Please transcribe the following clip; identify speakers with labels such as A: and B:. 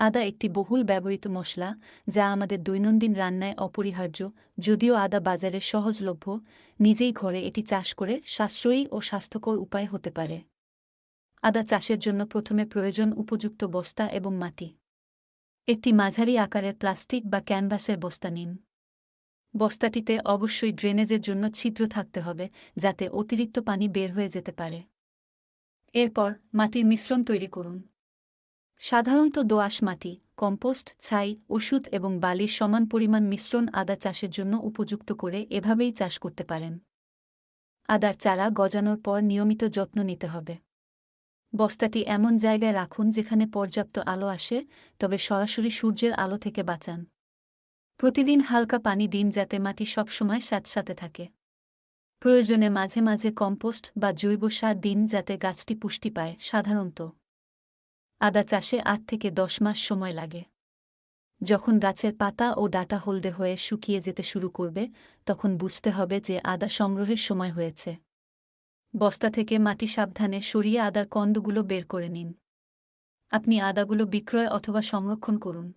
A: আদা একটি বহুল ব্যবহৃত মশলা, যা আমাদের দৈনন্দিন রান্নায় অপরিহার্য, যদিও আদা বাজারে সহজলভ্য। নিজেই ঘরে এটি চাষ করে সাশ্রয়ী ও স্বাস্থ্যকর উপায় হতে পারে। আদা চাষের জন্য প্রথমে প্রয়োজন উপযুক্ত বস্তা এবং মাটি। একটি মাঝারি আকারের প্লাস্টিক বা ক্যানভাসের বস্তা নিন। বস্তাটিতে অবশ্যই ড্রেনেজের জন্য ছিদ্র থাকতে হবে, যাতে অতিরিক্ত পানি বের হয়ে যেতে পারে। এরপর মাটির মিশ্রণ তৈরি করুন। সাধারণত দোআঁশ মাটি, কম্পোস্ট, ছাই, ওষুধ এবং বালির সমান পরিমাণ মিশ্রণ আদা চাষের জন্য উপযুক্ত করে এভাবেই চাষ করতে পারেন। আদার চারা গজানোর পর নিয়মিত যত্ন নিতে হবে। বস্তাটি এমন জায়গায় রাখুন যেখানে পর্যাপ্ত আলো আসে, তবে সরাসরি সূর্যের আলো থেকে বাঁচান। প্রতিদিন হালকা পানি দিন যাতে মাটি সবসময় স্যাঁতসাথে থাকে। প্রয়োজনে মাঝে মাঝে কম্পোস্ট বা জৈব সার দিন যাতে গাছটি পুষ্টি পায়, সাধারণত। আদা চাষে আট থেকে দশ মাস সময় লাগে। যখন গাছের পাতা ও ডাটা হলদে হয়ে শুকিয়ে যেতে শুরু করবে, তখন বুঝতে হবে যে আদা সংগ্রহের সময় হয়েছে। বস্তা থেকে মাটি সাবধানে সরিয়ে আদার কন্দগুলো বের করে নিন। আপনি আদাগুলো বিক্রয় অথবা সংরক্ষণ করুন।